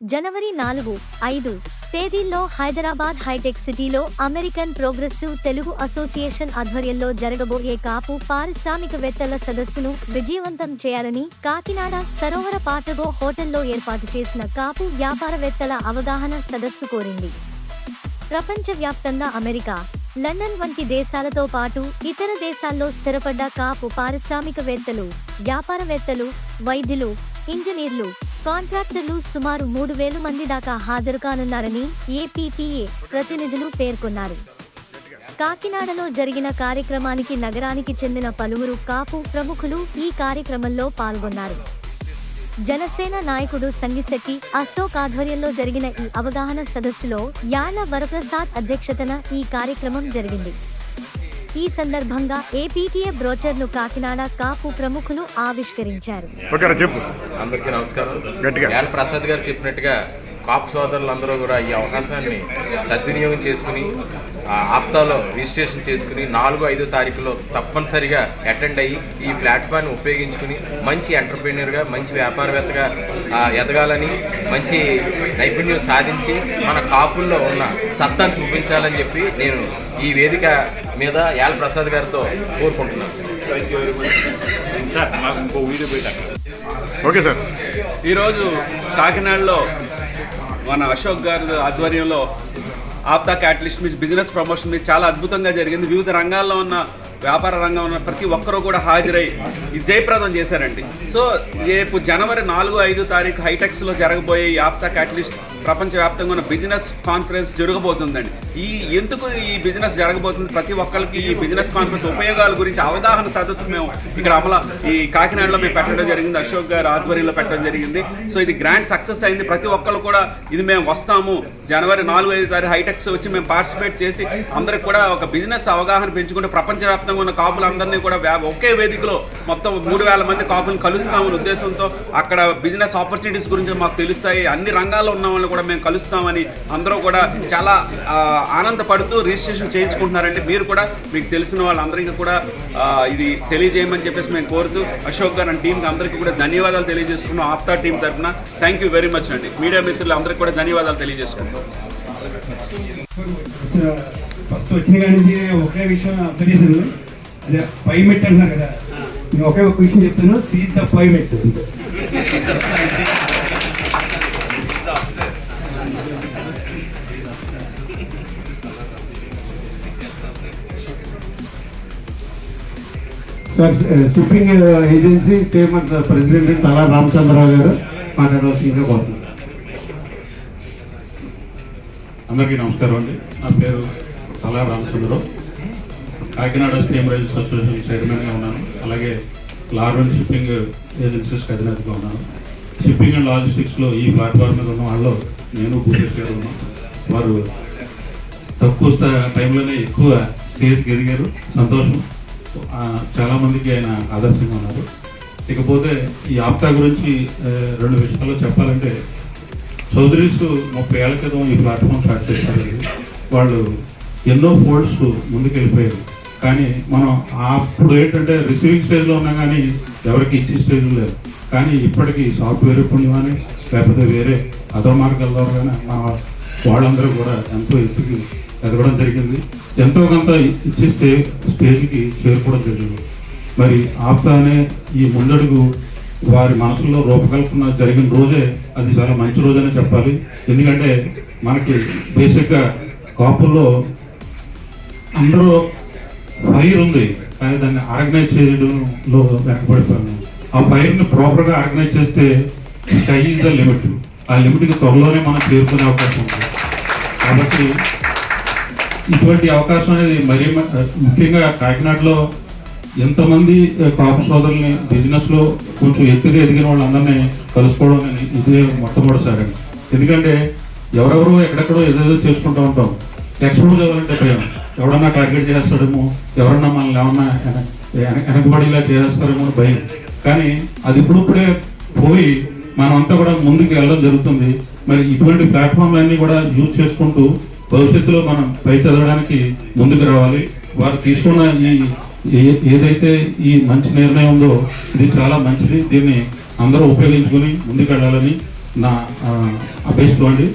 జనవరి నాలుగు ఐదు తేదీల్లో హైదరాబాద్ హైటెక్ సిటీలో అమెరికన్ ప్రోగ్రెసివ్ తెలుగు అసోసియేషన్ ఆధ్వర్యంలో జరగబోయే కాపు పారిశ్రామికవేత్తల సదస్సును విజయవంతం చేయాలని కాకినాడ సరోవర పాటగో హోటల్లో ఏర్పాటు చేసిన కాపు వ్యాపారవేత్తల అవగాహన సదస్సు కోరింది. ప్రపంచవ్యాప్తంగా అమెరికా లండన్ వంటి దేశాలతో పాటు ఇతర దేశాల్లో స్థిరపడ్డ కాపు పారిశ్రామికవేత్తలు వ్యాపారవేత్తలు వైద్యులు ఇంజనీర్లు కాంట్రాక్టర్లు సుమారు మూడు వేల మంది దాకా హాజరు కానున్నారని ఏపీటీఏ ప్రతినిధులు పేర్కొన్నారు. కాకినాడలో జరిగిన కార్యక్రమానికి నగరానికి చెందిన పలువురు కాపు ప్రముఖులు ఈ కార్యక్రమంలో పాల్గొన్నారు. జనసేన నాయకుడు సంగిశెట్టి అశోక్ ఆధ్వర్యంలో జరిగిన ఈ అవగాహన సదస్సులో యాళ్ళ వరప్రసాద్ అధ్యక్షతన ఈ కార్యక్రమం జరిగింది. ఈ సందర్భంగా ఏపీటీఏ బ్రోచర్ను కాకినాడ కాపు ప్రముఖులు ఆవిష్కరించారు. అందరికీ నమస్కారం. ప్రసాద్ గారు చెప్పినట్టుగా కాపు సోదరులందరూ కూడా ఈ అవకాశాన్ని సద్వినియోగం చేసుకుని ఆప్తాలో రిజిస్ట్రేషన్ చేసుకుని నాలుగు ఐదు తారీఖులో తప్పనిసరిగా అటెండ్ అయ్యి ఈ ప్లాట్ఫామ్ని ఉపయోగించుకుని మంచి ఎంటర్ప్రీనియర్గా మంచి వ్యాపారవేత్తగా ఎదగాలని మంచి నైపుణ్యం సాధించి మన కాపుల్లో ఉన్న సత్తాను చూపించాలని చెప్పి నేను ఈ వేదిక మీద యాల్ ప్రసాద్ గారితో కోరుకుంటున్నాను. Okay sir. ఈరోజు కాకినాడలో మన అశోక్ గారి ఆధ్వర్యంలో ఆప్తా క్యాటలిస్ట్ మీద బిజినెస్ ప్రమోషన్ మీద చాలా అద్భుతంగా జరిగింది. వివిధ రంగాల్లో ఉన్న వ్యాపార రంగం ఉన్న ప్రతి ఒక్కరూ కూడా హాజరై జయప్రదం చేశారండి. సో రేపు జనవరి నాలుగు ఐదు తారీఖు హైటెక్స్లో జరగబోయే ఈ ఆప్తా క్యాటలిస్ట్ ప్రపంచవ్యాప్తంగా ఉన్న బిజినెస్ కాన్ఫరెన్స్ జరగబోతుందండి. ఈ ఎందుకు ఈ బిజినెస్ జరగబోతుంది? ప్రతి ఒక్కరికి ఈ బిజినెస్ కాన్ఫరెన్స్ ఉపయోగాల గురించి అవగాహన సదస్సు మేము ఇక్కడ అమల ఈ కాకినాడలో మేము పెట్టడం జరిగింది అశోక్ గారు ఆధ్వర్యంలో పెట్టడం జరిగింది. సో ఇది గ్రాండ్ సక్సెస్ అయింది. ప్రతి ఒక్కరు కూడా ఇది మేము వస్తాము. జనవరి నాలుగు ఐదు తారీఖు హైటెక్స్ వచ్చి మేము పార్టిసిపేట్ చేసి అందరికి కూడా ఒక బిజినెస్ అవగాహన పెంచుకుంటే ప్రపంచవ్యాప్తంగా ఉన్న కాపులందరినీ కూడా ఒకే వేదికలో మొత్తం మూడు వేల మంది కాపులను కలుస్తామని ఉద్దేశంతో అక్కడ బిజినెస్ ఆపర్చునిటీస్ గురించి మాకు తెలుస్తాయి. అన్ని రంగాల్లో ఉన్న వాళ్ళు కూడా మేము కలుస్తామని అందరూ కూడా చాలా ఆనందపడుతూ రిజిస్ట్రేషన్ చేయించుకుంటున్నారండి మీరు కూడా మీకు తెలిసిన వాళ్ళందరికీ కూడా ఇది తెలియజేయమని చెప్పేసి మేము కోరుతూ అశోక్ గారు అండ్ టీంకి అందరికీ కూడా ధన్యవాదాలు తెలియజేసుకున్నాం ఆప్తా టీం తరఫున థ్యాంక్ యూ వెరీ మచ్ అండి. మీడియా మిత్రులు అందరికీ కూడా ధన్యవాదాలు తెలియజేసుకుంటాం. ఫస్ట్ వచ్చిన కానీ ఒకే విషయం అర్థం చేశాను. అదే పైమెట్ అంటున్నారు కదా. నేను ఒకే ఒక విషయం చెప్తాను. Seize the pi sir shipping agency statement president Tala Ramachandrarao garu మాట్లాడవలసిందిగా కోరుతున్నాను అందరికీ నమస్కారం అండి. నా పేరు Tala Ramachandrarao. Kakinada steam rails association చైర్మన్గా ఉన్నాను. అలాగే లార్వెన్ షిప్పింగ్ ఏజెన్సీస్కి అధినేతగా ఉన్నాను. షిప్పింగ్ అండ్ లాజిస్టిక్స్లో ఈ ప్లాట్ఫామ్ మీద ఉన్న వాళ్ళు నేను భూపేష్ గారు ఉన్నాం. వారు తక్కువ స్థా- టైంలోనే ఎక్కువ స్టేజ్కి ఎదిగారు సంతోషం. చాలామందికి చాలా మందికి ఆయన ఆదర్శంగా ఉన్నారు. ఇకపోతే ఈ ఆప్తా గురించి రెండు విషయాలు చెప్పాలంటే చౌదరీస్ ముప్పై ఏళ్ళ క్రితం ఈ ప్లాట్ఫామ్ స్టార్ట్ చేశారు. వాళ్ళు ఎన్నో ఫోల్డ్స్ ముందుకెళ్ళిపోయారు. కానీ మనం అప్పుడు ఏంటంటే రిసీవింగ్ స్టేజ్లో ఉన్నా కానీ ఎవరికి ఇచ్చే స్టేజ్ లేదు కానీ ఇప్పటికీ సాఫ్ట్వేర్ పుణ్యమని లేకపోతే వేరే అదో మార్గాల ద్వారా కానీ మన వాళ్ళందరూ కూడా ఎంతో ఎత్తుకి ఎదగడం జరిగింది. ఎంతో కొంత ఇచ్చిస్తే స్టేజ్కి చేరుకోవడం జరిగింది. మరి ఆప్తానే ఈ ముందడుగు వారి మనసులో రూపకల్పన జరిగిన రోజే అది చాలా మంచి రోజనే చెప్పాలి. ఎందుకంటే మనకి బేసిక్గా కాపుల్లో అందరూ ఫైర్ ఉంది. కానీ దాన్ని ఆర్గనైజ్ చేయడంలో వెనకబడిపోయాను ఆ ఫైర్ని ప్రాపర్గా ఆర్గనైజ్ చేస్తే స్కై ఈజ్ ద లిమిట్. ఆ లిమిట్కి త్వరలోనే మనం చేరుకునే అవకాశం ఉంది. కాబట్టి ఇటువంటి అవకాశం అనేది మరీ ముఖ్యంగా కాకినాడలో ఎంతమంది కాపు సోదరుల్ని బిజినెస్లో కొంచెం ఎత్తుగా ఎదిగిన వాళ్ళందరినీ కలుసుకోవడం అనేది ఇదే మొట్టమొదటిసారి. ఎందుకంటే ఎవరెవరో ఎక్కడెక్కడో ఏదేదో చేసుకుంటూ ఉంటాం. ఎక్స్పోజ్ అవ్వాలంటే భయం. ఎవడన్నా టార్గెట్ చేస్తాడేమో ఎవరన్నా మనల్ని ఏమన్నా వెన- వెన- వెనకబడిలా చేస్తారేమో భయం. కానీ అది ఇప్పుడిప్పుడే పోయి మనమంతా కూడా ముందుకు వెళ్ళడం జరుగుతుంది. మరి ఇటువంటి ప్లాట్ఫామ్లన్నీ కూడా యూజ్ చేసుకుంటూ భవిష్యత్తులో మనం పై చదవడానికి ముందుకు రావాలి. వారు తీసుకున్న ఈ ఏ- ఏదైతే ఈ మంచి నిర్ణయం ఉందో ఇది చాలా మంచిది. దీన్ని అందరూ ఉపయోగించుకొని ముందుకు వెళ్ళాలని నా ఆ, అభ్యసిస్తూ అండి.